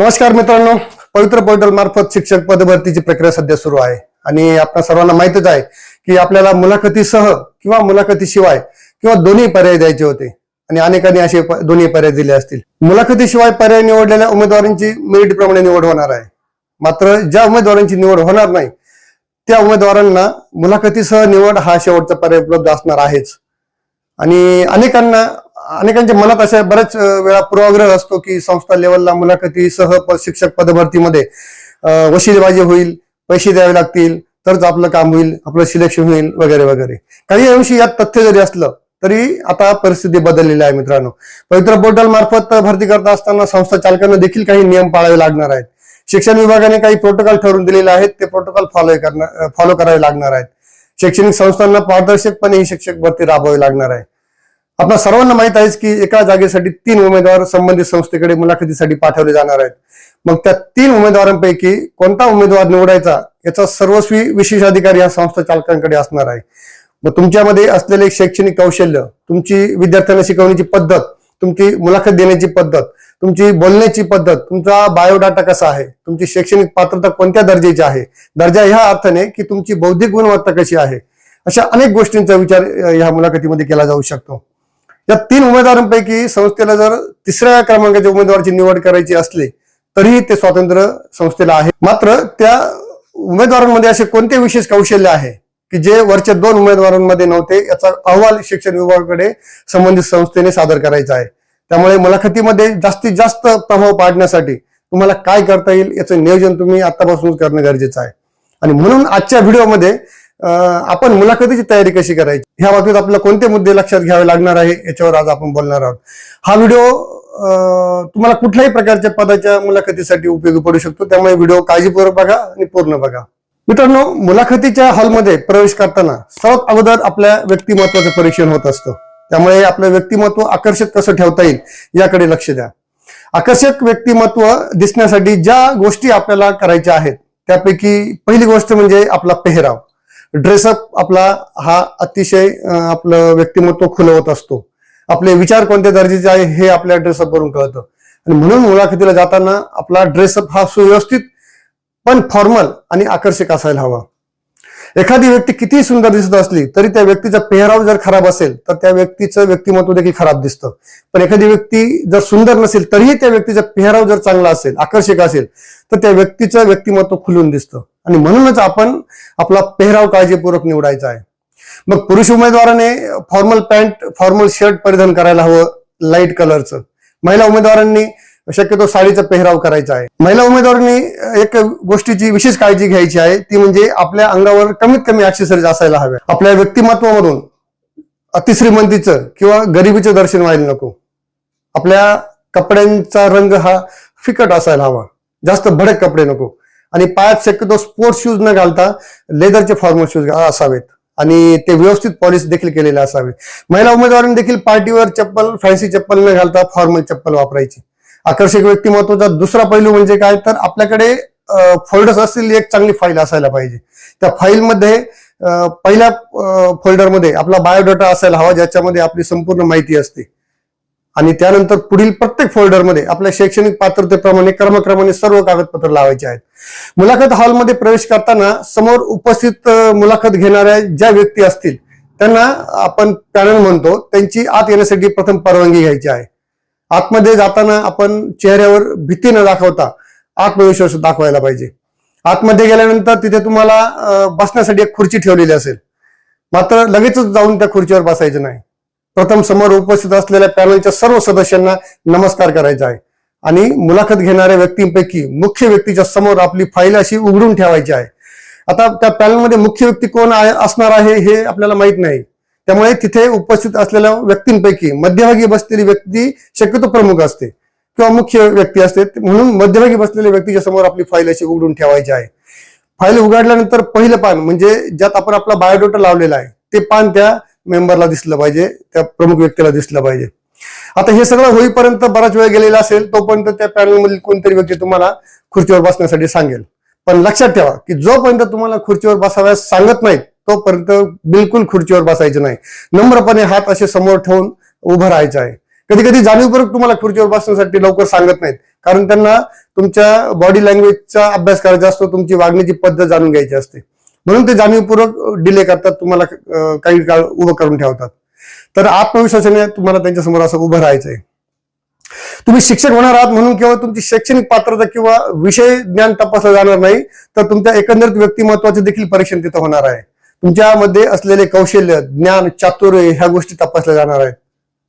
नमस्कार मित्रांनो पवित्र पोर्टल मार्फत शिक्षक पदभरतीची प्रक्रिया सध्या सुरू आहे. आणि आपल्या सर्वांना माहितच आहे की आपल्याला मुलाखतीसह किंवा मुलाखतीशिवाय किंवा दोन्ही पर्याय द्यायचे होते. आणि अनेकांनी असे दोन्ही पर्याय दिले असतील. मुलाखतीशिवाय पर्याय निवडलेल्या उमेदवारांची मेरिट प्रमाणे निवड होणार आहे. मात्र ज्या उमेदवारांची निवड होणार नाही त्या उमेदवारांना मुलाखतीसह निवड हा शेवटचा पर्याय उपलब्ध असणार आहेच. आणि अनेकांना अनेकांच्या मनात अशा बऱ्याच वेळा पूर्वाग्रह असतो की संस्था लेवलला मुलाखतीसह प- शिक्षक पदभरतीमध्ये अं, वशिलेबाजी होईल पैसे द्यावे लागतील तरच आपलं काम होईल आपलं सिलेक्शन होईल वगैरे वगैरे. काही अंशी यात तथ्य जरी असलं तरी आता परिस्थिती बदललेली आहे मित्रांनो. पवित्र पोर्टल मार्फत भरती करत असताना संस्था चालकांना देखील काही नियम पाळावे लागणार आहेत. शिक्षण विभागाने काही प्रोटोकॉल ठरवून दिलेले आहेत ते प्रोटोकॉल फॉलो करणार फॉलो करावे लागणार आहेत. शैक्षणिक संस्थांना पारदर्शकपणे ही शिक्षक भरती राबवावी लागणार आहे. आपल्या सर्वांना माहीत आहेच की एका जागेसाठी तीन उमेदवार संबंधित संस्थेकडे मुलाखतीसाठी पाठवले जाणार आहेत. मग त्या तीन उमेदवारांपैकी कोणता उमेदवार निवडायचा याचा सर्वस्वी विशेष अधिकार या संस्था चालकांकडे असणार आहे. मग तुमच्यामध्ये असलेले शैक्षणिक कौशल्य तुमची विद्यार्थ्यांना शिकवण्याची पद्धत तुमची मुलाखत देण्याची पद्धत तुमची बोलण्याची पद्धत तुमचा बायोडाटा कसा आहे तुमची शैक्षणिक पात्रता कोणत्या दर्जाची आहे दर्जा ह्या अर्थाने की तुमची बौद्धिक गुणवत्ता कशी आहे अशा अनेक गोष्टींचा विचार या मुलाखतीमध्ये केला जाऊ शकतो. या तीन उमेदवारांपैकी संस्थेला जर तिसऱ्या क्रमांकाच्या उमेदवाराची निवड करायची असली तरीही ते स्वातंत्र्य संस्थेला आहे. मात्र त्या उमेदवारांमध्ये असे कोणते विशेष कौशल्य आहे की जे वरच्या दोन उमेदवारांमध्ये नव्हते याचा अहवाल शिक्षण विभागाकडे संबंधित संस्थेने सादर करायचा आहे. त्यामुळे मुलाखतीमध्ये जास्तीत जास्त प्रभाव पाडण्यासाठी तुम्हाला काय करता येईल याचं नियोजन तुम्ही आतापासूनच करणं गरजेचं आहे. आणि म्हणून आजच्या व्हिडिओमध्ये आपण मुलाखतीची तयारी कशी करायची? ह्या बाबतीत आपल्याला कोणते मुद्दे लक्षात घ्यावे लागणार आहे? याच्यावर आज आपण बोलणार आहोत. हा व्हिडिओ तुम्हाला कुठल्याही प्रकारच्या पदाच्या मुलाखतीसाठी उपयोगी पडू शकतो. त्यामुळे व्हिडिओ काळजीपूर्वक बघा आणि पूर्ण बघा. मित्रांनो मुलाखतीच्या हॉलमध्ये प्रवेश करताना सर्वात अगोदर आपल्या व्यक्तिमत्वाचं परीक्षण होत असतं. त्यामुळे आपलं व्यक्तिमत्व आकर्षक कसं ठेवता येईल याकडे लक्ष द्या. आकर्षक व्यक्तिमत्व दिसण्यासाठी ज्या गोष्टी आपल्याला करायच्या आहेत त्यापैकी पहिली गोष्ट म्हणजे आपला पेहराव. ड्रेसअप आपला हा अतिशय आपलं व्यक्तिमत्व खुलवत असतो. आपले विचार कोणत्या दर्जेचे आहे हे आपल्या ड्रेसअपवरून कळतं. आणि म्हणून मुलाखतीला जाताना आपला ड्रेसअप हा सुव्यवस्थित पण फॉर्मल आणि आकर्षक असायला हवा. एखादी व्यक्ती किती सुंदर दिसत असली तरी त्या व्यक्तीचा पेहराव जर खराब असेल तर त्या व्यक्तीचं व्यक्तिमत्व देखील खराब दिसतं. पण एखादी व्यक्ती जर सुंदर नसेल तरीही त्या व्यक्तीचा पेहराव जर चांगला असेल आकर्षक असेल तर त्या व्यक्तीचं व्यक्तिमत्व खुलून दिसतं. आणि म्हणूनच आपण आपला पेहराव काळजीपूर्वक निवडायचा आहे. मग पुरुष उमेदवाराने फॉर्मल पॅन्ट फॉर्मल शर्ट परिधान करायला हवं लाइट कलरचं महिला उमेदवारांनी शक्यतो साडीचा पेहराव करायचा आहे. महिला उमेदवारांनी एक गोष्टीची विशेष काळजी घ्यायची आहे ती म्हणजे आपल्या अंगावर कमीत कमी ऍक्सेसरीज असायला हव्या आपल्या व्यक्तिमत्वामधून अतिश्रीमंतीचं किंवा गरिबीचं दर्शन व्हायला नको. आपल्या कपड्यांचा रंग हा फिकट असायला हवा. जास्त भडक कपडे नको. आणि पायात शक्यतो स्पोर्ट्स शूज न घालता लेदरचे फॉर्मल शूज असावेत. आणि ते व्यवस्थित पॉलिश देखील केलेले असावे. महिला उमेदवारांनी देखील पार्टीवर चप्पल फॅन्सी चप्पल न घालता फॉर्मल चप्पल वापरायची. आकर्षक व्यक्तिमत्वाचा दुसरा पैलू म्हणजे काय? तर आपल्याकडे फोल्डर्स असतील एक चांगली फाईल असायला पाहिजे. त्या फाईलमध्ये पहिल्या फोल्डरमध्ये आपला बायोडाटा असायला हवा ज्याच्यामध्ये आपली संपूर्ण माहिती असते. आणि त्यानंतर पुढील प्रत्येक फोल्डरमध्ये आपल्या शैक्षणिक पात्रतेप्रमाणे क्रमक्रमाने सर्व कागदपत्र लावायचे आहेत. मुलाखत हॉलमध्ये प्रवेश करताना समोर उपस्थित मुलाखत घेणाऱ्या ज्या व्यक्ती असतील त्यांना आपण पॅनल म्हणतो त्यांची आत येण्यासाठी प्रथम परवानगी घ्यायची आहे. आतमध्ये जाताना आपण चेहऱ्यावर भीती न दाखवता आत्मविश्वास दाखवायला पाहिजे. आतमध्ये गेल्यानंतर तिथे तुम्हाला बसण्यासाठी एक खुर्ची ठेवलेली असेल. मात्र लगेचच जाऊन त्या खुर्चीवर बसायचं नाही. प्रथम समोर उपस्थित असलेल्या पॅनलच्या सर्व सदस्यांना नमस्कार करायचा आहे. आणि मुलाखत घेणाऱ्या व्यक्तींपैकी मुख्य व्यक्तीच्या समोर आपली फाईल अशी उघडून ठेवायची आहे. आता त्या पॅनलमध्ये मुख्य व्यक्ती कोण आहे असणार आहे हे आपल्याला माहीत नाही. त्यामुळे तिथे उपस्थित असलेल्या व्यक्तींपैकी मध्यभागी बसलेली व्यक्ती शक्यतो प्रमुख असते किंवा मुख्य व्यक्ती असते. म्हणून मध्यभागी बसलेल्या व्यक्तीच्या समोर आपली फाईल अशी उघडून ठेवायची आहे. फाईल उघडल्यानंतर पहिलं पान म्हणजे ज्यात आपण आपला बायोडेटा लावलेला आहे ते पान त्या मेंबरला दिसलं पाहिजे त्या प्रमुख व्यक्तीला दिसलं पाहिजे. आता हे सगळं होईपर्यंत बराच वेळ गेलेला असेल तोपर्यंत त्या पॅनलमधील कोणतरी व्यक्ती तुम्हाला खुर्चीवर बसण्यासाठी सांगेल. पण लक्षात ठेवा की जोपर्यंत तुम्हाला खुर्चीवर बसाव्यास सांगत नाहीत तोपर्यंत बिलकुल खुर्चीवर बसायचं नाही. नम्रपणे हात असे समोर ठेवून उभं राहायचं आहे. कधी कधी जाणीवपूर्वक तुम्हाला खुर्चीवर बसण्यासाठी लवकर सांगत नाहीत कारण त्यांना तुमच्या बॉडी लँग्वेजचा अभ्यास करायचा असतो तुमची वागण्याची पद्धत जाणून घ्यायची असते. म्हणून ते जाणीवपूर्वक डिले करतात तुम्हाला काही काळ उभं करून ठेवतात. तर आत्मविश्वासाने तुम्हाला त्यांच्यासमोर असं उभं राहायचंय. तुम्ही शिक्षक होणार आहात म्हणून केवळ तुमची शैक्षणिक पात्रता किंवा विषय ज्ञान तपासलं जाणार नाही तर तुमच्या एकंदरीत व्यक्तिमत्वाचे देखील परीक्षण तिथं होणार आहे. तुमच्यामध्ये असलेले कौशल्य ज्ञान चातुर्य ह्या गोष्टी तपासल्या जाणार आहेत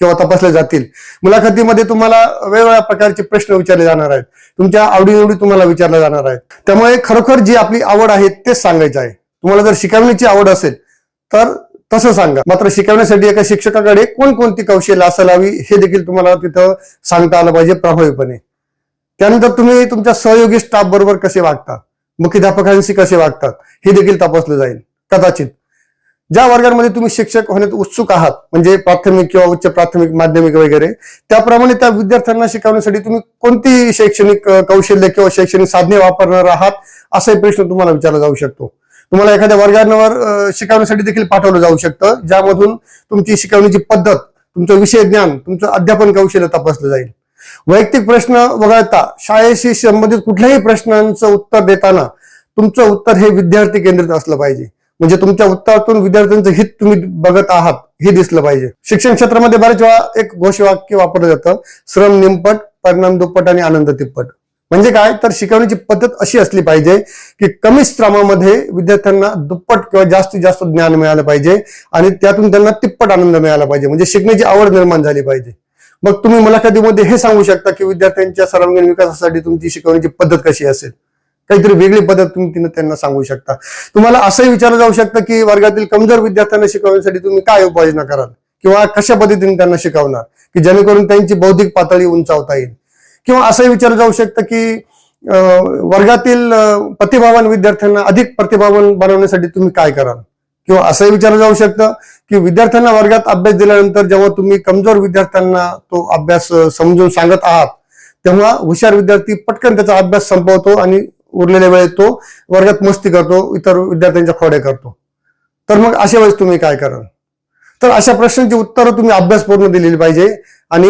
किंवा तपासल्या जातील. मुलाखतीमध्ये तुम्हाला वेगवेगळ्या प्रकारचे प्रश्न विचारले जाणार आहेत. तुमच्या आवडीनिवडी तुम्हाला विचारल्या जाणार आहेत. त्यामुळे खरोखर जी आपली आवड आहे तेच सांगायचं आहे. तुम्हाला जर शिकवण्याची आवड असेल तर तसं सांगा. मात्र शिकवण्यासाठी एका शिक्षकाकडे कोणकोणती कौशल्य असायला हवी हे देखील तुम्हाला तिथं सांगता आलं पाहिजे प्रभावीपणे त्यानंतर तुम्ही तुमच्या सहयोगी स्टाफ बरोबर कसे वागता? मुख्याध्यापकांशी कसे वागतात? हे देखील तपासलं जाईल. कदाचित. ज्या वर्गांमध्ये तुम्ही शिक्षक होण्यात उत्सुक आहात म्हणजे प्राथमिक किंवा उच्च प्राथमिक माध्यमिक वगैरे त्याप्रमाणे त्या विद्यार्थ्यांना शिकवण्यासाठी तुम्ही कोणती शैक्षणिक कौशल्य किंवा शैक्षणिक साधने वापरणार आहात असाही प्रश्न तुम्हाला विचारला जाऊ शकतो. तुम्हाला एखाद्या वर्गांवर शिकवण्यासाठी देखील पाठवलं जाऊ शकतं. ज्यामधून तुमची शिकवण्याची पद्धत तुमचं विषय ज्ञान तुमचं अध्यापन कौशल्य तपासलं जाईल. वैयक्तिक प्रश्न वगळता शाळेशी संबंधित कुठल्याही प्रश्नांचं उत्तर देताना तुमचं उत्तर हे विद्यार्थी केंद्रित असलं पाहिजे. म्हणजे तुमच्या उत्तरातून विद्यार्थ्यांचं हित तुम्ही बघत आहात हे दिसलं पाहिजे. शिक्षण क्षेत्रामध्ये बऱ्याच वेळा एक घोषवाक्य वापरलं जातं श्रम निमपट परिणाम दुप्पट आणि आनंद तिप्पट. म्हणजे काय? तर शिकवण्याची पद्धत अशी असली पाहिजे की कमी श्रमामध्ये विद्यार्थ्यांना दुप्पट किंवा जास्तीत जास्त ज्ञान मिळालं पाहिजे आणि त्यातून त्यांना तिप्पट आनंद मिळाला पाहिजे. म्हणजे शिकण्याची आवड निर्माण झाली पाहिजे. मग तुम्ही मुलाखतीमध्ये हे सांगू शकता की विद्यार्थ्यांच्या सर्वांगीण विकासासाठी तुमची शिकवण्याची पद्धत कशी असेल? काहीतरी वेगळी पद्धत तुम्ही तिने त्यांना सांगू शकता. तुम्हाला असंही विचारलं जाऊ शकतं की वर्गातील कमजोर विद्यार्थ्यांना शिकवण्यासाठी तुम्ही काय उपाययोजना कराल? किंवा कशा पद्धतीने त्यांना शिकवणार? की जेणेकरून त्यांची बौद्धिक पातळी उंचावता येईल? किंवा असंही विचारलं जाऊ शकतं की वर्गातील प्रतिभावान विद्यार्थ्यांना अधिक प्रतिभावान बनवण्यासाठी तुम्ही काय कराल? किंवा असंही विचारलं जाऊ शकतं की विद्यार्थ्यांना वर्गात अभ्यास दिल्यानंतर जेव्हा तुम्ही कमजोर विद्यार्थ्यांना तो अभ्यास समजून सांगत आहात तेव्हा हुशार विद्यार्थी पटकन त्याचा अभ्यास संपवतो आणि उरलेल्या वेळेत तो वर्गात मस्ती करतो इतर विद्यार्थ्यांच्या खोड्या करतो. तर मग अशा वेळेस तुम्ही काय कराल? तर अशा प्रश्नांची उत्तरं तुम्ही अभ्यासपूर्ण दिलेली पाहिजे आणि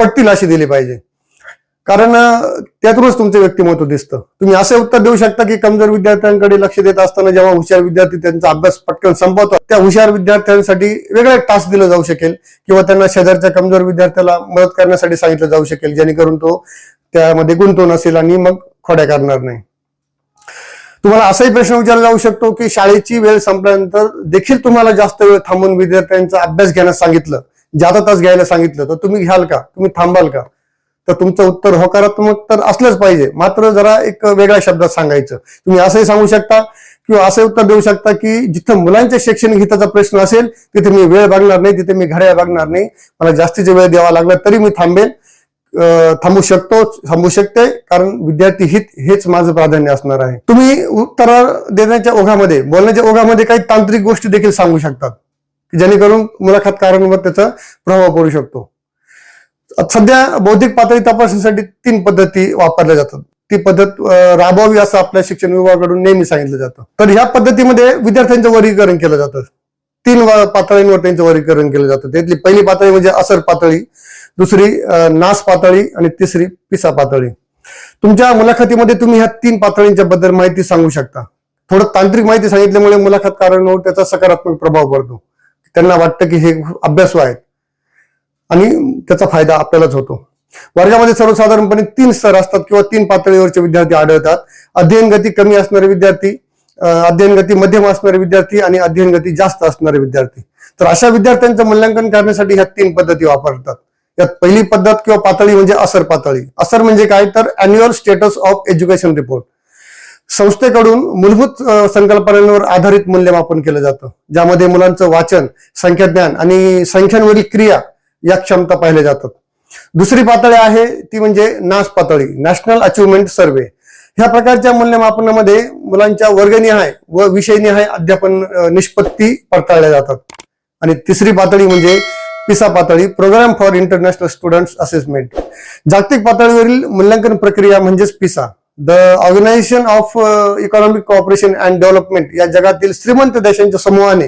पटतील अशी दिली पाहिजे. कारण त्यातूनच तुमचं व्यक्तिमत्व दिसतं. तुम्ही असे उत्तर देऊ शकता की कमजोर विद्यार्थ्यांकडे लक्ष देत असताना जेव्हा हुशार विद्यार्थी त्यांचा अभ्यास पटकन संपवतो त्या हुशार विद्यार्थ्यांसाठी वेगळा टास्क दिला जाऊ शकेल किंवा त्यांना शेजारच्या कमजोर विद्यार्थ्याला मदत करण्यासाठी सांगितलं जाऊ शकेल जेणेकरून तो त्यामध्ये गुंतवून असेल आणि मग खोड्या करणार नाही. तुम्हाला असाही प्रश्न विचारला जाऊ शकतो की शाळेची वेळ संपल्यानंतर देखील तुम्हाला जास्त वेळ थांबून विद्यार्थ्यांचा अभ्यास घेण्यास सांगितलं जादा तास घ्यायला सांगितलं तर तुम्ही घ्याल का? तुम्ही थांबाल का? तर तुमचं उत्तर होकारात्मक तर असलंच पाहिजे. मात्र जरा एक वेगळ्या शब्दात सांगायचं. तुम्ही असंही सांगू शकता किंवा असं उत्तर देऊ शकता की जिथं मुलांच्या शैक्षणिक हिताचा प्रश्न असेल तिथे मी वेळ भागणार नाही तिथे मी घड्याळ भागणार नाही. मला जास्तीचा वेळ द्यावा लागला तरी मी थांबेल. थांबू शकतो थांबू शकते कारण विद्यार्थी हित हेच माझं प्राधान्य असणार आहे. तुम्ही उत्तर देण्याच्या ओघामध्ये बोलण्याच्या ओघामध्ये काही तांत्रिक गोष्टी देखील सांगू शकतात की जेणेकरून मुलाखतकारांवर त्याचा प्रभाव पडू शकतो. सध्या बौद्धिक पातळी तपासणीसाठी तीन पद्धती वापरल्या जातात. ती पद्धत राबवावी असं आपल्या शिक्षण विभागाकडून नेहमी सांगितलं जातं. तर ह्या पद्धतीमध्ये विद्यार्थ्यांचं वर्गीकरण केलं जातं. तीन पातळींवर त्यांचं वर्गीकरण केलं जातं. त्यातली पहिली पातळी म्हणजे असर पातळी दुसरी नास पातळी आणि तिसरी पिसा पातळी. तुमच्या मुलाखतीमध्ये तुम्ही ह्या तीन पातळींच्या बद्दल माहिती सांगू शकता. थोडं तांत्रिक माहिती सांगितल्यामुळे मुलाखतकारांवर त्याचा सकारात्मक प्रभाव पडतो. त्यांना वाटतं की हे अभ्यासू आहेत. आणि त्याचा फायदा आपल्यालाच होतो. वर्गामध्ये सर्वसाधारणपणे तीन स्तर असतात किंवा तीन पातळीवरचे विद्यार्थी आढळतात. अध्ययन गती कमी असणारे विद्यार्थी अध्ययन गती मध्यम असणारे विद्यार्थी आणि अध्ययन गती जास्त असणारे विद्यार्थी. तर अशा विद्यार्थ्यांचं मूल्यांकन करण्यासाठी ह्या तीन पद्धती वापरतात. यात पहिली पद्धत किंवा पातळी म्हणजे असर पातळी. असर म्हणजे काय? तर annual status of education report संस्थेकडून मूलभूत संकल्पनांवर आधारित मूल्यमापन केलं जातं. ज्यामध्ये मुलांचं वाचन संख्याज्ञान आणि संख्यांवरील क्रिया या क्षमता पाहिल्या जातात. दुसरी पातळी आहे ती म्हणजे नास पातळी नॅशनल अचिव्हमेंट सर्वे ह्या प्रकारच्या मूल्यमापनामध्ये मुलांच्या वर्गनिहाय व विषयनिहाय अध्यापन निष्पत्ती पडताळल्या जातात. आणि तिसरी पातळी म्हणजे पिसा पातळी programme for international students assessment जागतिक पातळीवरील मूल्यांकन प्रक्रिया म्हणजेच PISA. The organisation of economic cooperation and development या जगातील श्रीमंत देशांच्या समूहाने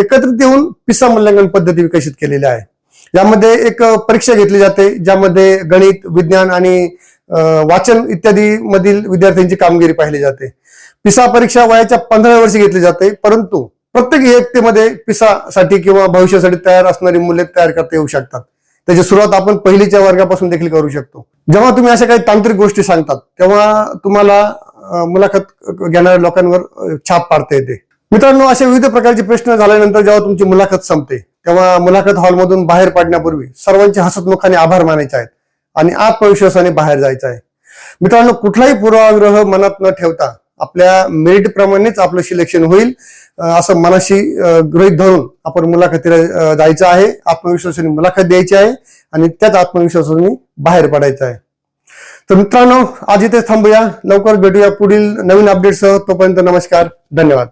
एकत्रित येऊन पिसा मूल्यांकन पद्धती विकसित केलेल्या आहे यामध्ये एक परीक्षा घेतली जाते ज्यामध्ये गणित विज्ञान आणि वाचन इत्यादी मधील विद्यार्थ्यांची कामगिरी पाहिली जाते. पिसा परीक्षा वयाच्या पंधराव्या वर्षी घेतली जाते परंतु प्रत्येक इयत्तेमध्ये पिसासाठी किंवा भविष्यासाठी तयार असणारी मुले तयार करता येऊ शकतात. त्याची सुरुवात आपण पहिलीच्या वर्गापासून देखील करू शकतो. जेव्हा तुम्ही अशा काही तांत्रिक गोष्टी सांगतात तेव्हा तुम्हाला मुलाखत घेणाऱ्या लोकांवर छाप पाडता येते. मित्रांनो अशा विविध प्रकारचे प्रश्न झाल्यानंतर जेव्हा तुमची मुलाखत संपते तेव्हा मुलाखत हॉलमधून बाहेर पडण्यापूर्वी सर्वांचे हसतमुखाने आभार मानायचे आहेत आणि आत्मविश्वासाने बाहेर जायचं आहे. मित्रांनो कुठलाही पूर्वाग्रह मनात न ठेवता आपल्या मेरिट प्रमाणेच आपलं सिलेक्शन होईल असं मनाशी गृहित गृहीत धरून आपण मुलाखतीला जायचं आहे आत्मविश्वासाने मुलाखत द्यायची आहे आणि त्याच आत्मविश्वासाने बाहेर पडायचं आहे. तर मित्रांनो आज इथे थांबूया. लवकर भेटूया पुढील नवीन अपडेटसह तोपर्यंत नमस्कार. धन्यवाद.